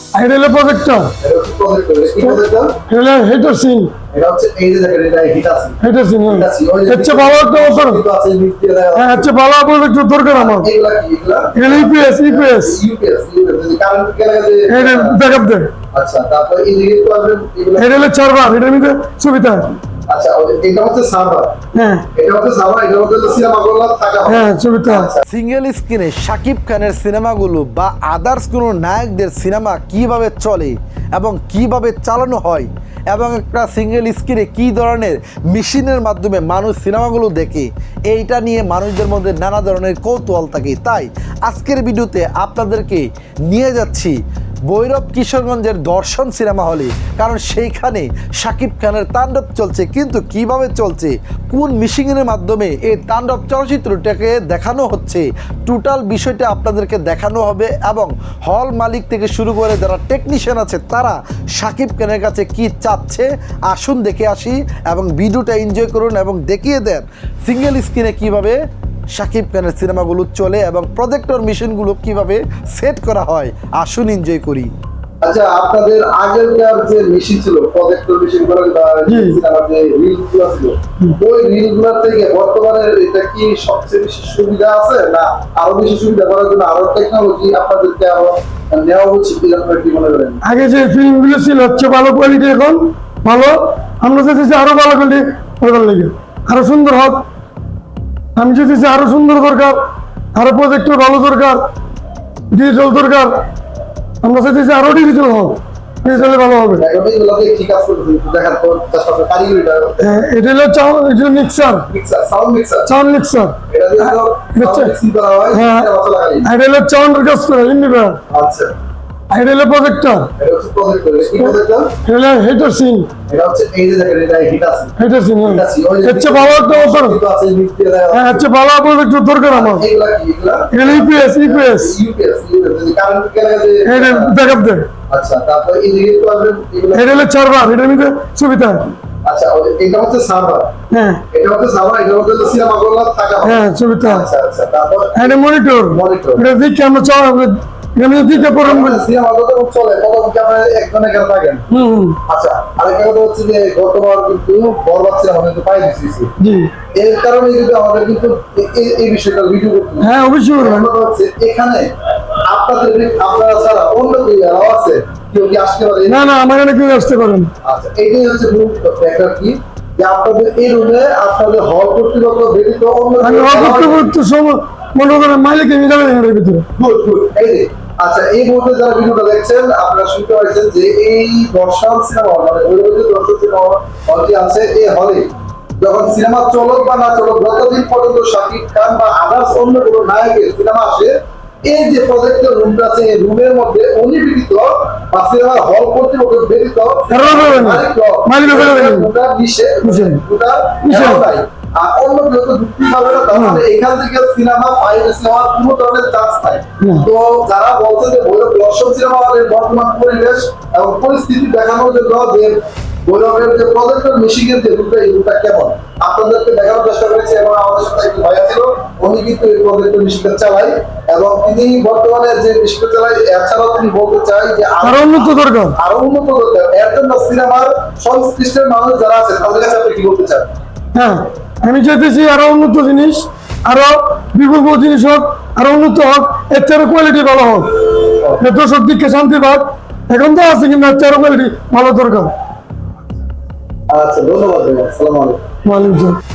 এটা হলো প্রজেক্টর এটা এটা হেটার সিন এটা হচ্ছে এই যে দেখেন এটা হেটার সিন হিট আছে ওই যে হচ্ছে ভালো একটা অফার হ্যাঁ হচ্ছে ভালো প্রজেক্টর দরকার আমার। এগুলা কি এগুলা? এটা ইউপিএস কারেন্ট যে এটা ব্যাকআপ দেয় আচ্ছা তারপর এই যে তো এটা হলো চারবার এটার মধ্যে সুবিধা আচ্ছা এটা হচ্ছে সার্ভার হ্যাঁ। এটা হচ্ছে সার্ভার এটা হচ্ছে সিনেমা থাকা হ্যাঁ। সুবিধা আচ্ছা। সিঙ্গেল স্ক্রিনে শাকিব খানের সিনেমাগুলো বা আদার্স কোনো নায়কদের সিনেমা কীভাবে চলে এবং কীভাবে চালানো হয় এবং একটা সিঙ্গেল স্ক্রিনে কী ধরনের মেশিনের মাধ্যমে মানুষ সিনেমাগুলো দেখে এইটা নিয়ে মানুষদের মধ্যে নানা ধরনের কৌতূহল থাকে। তাই আজকের ভিডিওতে আপনাদেরকে নিয়ে যাচ্ছি ভৈরব কিশোরগঞ্জের দর্শন সিনেমা হলে। কারণ সেইখানে শাকিব খানের তাণ্ডব চলছে, কিন্তু কীভাবে চলছে, কোন মিশিংয়ের মাধ্যমে এই তাণ্ডব চলচ্চিত্রটাকে দেখানো হচ্ছে টোটাল বিষয়টা আপনাদেরকে দেখানো হবে এবং হল মালিক থেকে শুরু করে যারা টেকনিশিয়ান আছে, তারা শাকিব খানের কাছে কি চাচ্ছে, আসুন দেখে আসি এবং ভিডিওটা এনজয় করুন এবং দেখিয়ে দেন। সিঙ্গেল স্ক্রিনে কীভাবে শাকিব খানের সিনেমাগুলো চলে এবং প্রজেক্টর মেশিনগুলো কীভাবে সেট করা হয় আসুন এনজয় করি। আচ্ছা আপনাদের আগেরকার যে মেশিন ছিল প্রজেক্টর মেশিন যে রিলগুলো ছিল ওই রিলগুলোর থেকে বর্তমানে এটা কি সবচেয়ে বেশি সুবিধা আছে না আরও বেশি সুবিধা করার জন্য আরও টেকনোলজি আপনাদেরকে আরও নেওয়া উচিত কি আপনারা কি মনে করেন? আগে যে ফিল্মগুলো ছিল হচ্ছে ভালো কোয়ালিটি এখন ভালো। আমরা চাইছি আরও ভালো কোয়ালিটি করার লাগে আরও সুন্দর হোক। আমি চাইছি আরও সুন্দর দরকার আরও প্রজেক্টর ভালো দরকার ডিজিটাল দরকার। আমরা চাইছি আরও ডিজিটাল হোক ডিজিটালে ভালো হবে। এটা হলো এটা মিক্সার সাউন্ড মিক্সার হয় এটা হলো চাউন্ডের কাজ করে আচ্ছা। এটা হলো প্রজেক্টর এটা হচ্ছে প্রজেক্টর এটা হলো হেটার সিন এটা হচ্ছে এই যে দেখেন এটা হিট আছে হেটার সিন আছে হচ্ছে আছে নিচ দিয়ে দেখা হ্যাঁ হচ্ছে ভালো প্রজেক্টর দরকার আমার। এগুলা এগুলা ইউপিএস যে এটা ব্যাকআপ দেয় আচ্ছা তো এগুলা এটা হলো চারবার এটার মধ্যে সুবিধা। আচ্ছা এটা হচ্ছে সার্ভার হ্যাঁ। এটা হচ্ছে সার্ভার এটা হচ্ছে সিনেমা গুলো থাকা হ্যাঁ সুবিধা। আচ্ছা আচ্ছা তারপর এটা মনিটর Monitor. এটা দিকে আমরা চাও এখানে দিকে পড়ুন সিনেমা গুলো চলে কত কি আপনারা একজনে কেন থাকেন? হুম হুম, আচ্ছা আরেকটা কথা হচ্ছে যে গতবার কিন্তু বরবাদ সিনেমা কিন্তু পাই দিচ্ছি জি। এর কারণে কিন্তু আমাদের কিন্তু এ- এ- এই বিষয়টা ভিডিও করতে হ্যাঁ অবশ্যই কথা হচ্ছে এখানে আপনাদের আপনারা ছাড়া অন্য কেউ আছে কেউ কি আসতে পারে? না না আমার এখানে কেউ আসতে পারেন আচ্ছা এটাই হচ্ছে মূল ফ্যাক্টর কি? যে আপনাদের এই রুমে আপনাদের হল কর্তৃপক্ষ ব্যতীত অন্য মনে করেন মালিক আমি যাবেন এর ভিতরে। আচ্ছা এই মুহূর্তে যারা ভিডিওটা দেখছেন আপনারা শুনতে পাচ্ছেন যে এই দর্শন সিনেমা হল মানে ওই যে দর্শন সিনেমা হলটি আছে এই হলে। যখন সিনেমা চলক বা না চলক যতদিন পর্যন্ত শাকিব খান বা আদার্স অন্য কোনো নায়কের সিনেমা আসে এই যে প্রজেক্টের রুমটা আছে এই রুমের মধ্যে উনি ব্যতীত বা সিনেমার হল কর্তৃপক্ষ ব্যতীত না। মালিক হবে না। ওটা নিষেধ নিষেধ। ওটা নিষেধ। allow নাই। আর অন্য কেউ তো যুক্তি পাবে না তার এখান থেকে সিনেমা পাইরেসি হওয়ার কোনো ধরনের চান্স নাই তো যারা বলছে যে ভৈরব দর্শন সিনেমা হলের বর্তমান পরিবেশ এবং পরিস্থিতি দেখানোর জন্য যে ভৈরবের যে প্রজেক্টর মিশিংয়ের যে রুটটা এই রুটটা কেমন আপনাদেরকে দেখানোর চেষ্টা করেছি এবং আমাদের সাথে একটি ভাইয়া ছিল উনি কিন্তু এই প্রজেক্টর মিশিংটা চালাই এবং তিনি বর্তমানে যে চালাই এছাড়াও তিনি বলতে চাই যে আরও উন্নত দরকার আরও উন্নত। এর জন্য সিনেমার সংশ্লিষ্টের মানুষ যারা আছে তাদের কাছে আপনি কি বলতে চান হ্যাঁ আমি চাইতেছি আরও উন্নত জিনিস আরও বিকল্প জিনিস হোক আরও উন্নত হোক এর চেয়ে কোয়ালিটি ভালো হোক এত সব দিককে শান্তি পাক এখন তো আছে কিন্তু এর চেয়ে কোয়ালিটি ভালো দরকার আচ্ছা ধন্যবাদ ভাইয়া। আসসালামু আলাইকুম ওয়ালাইকুম আসসালাম।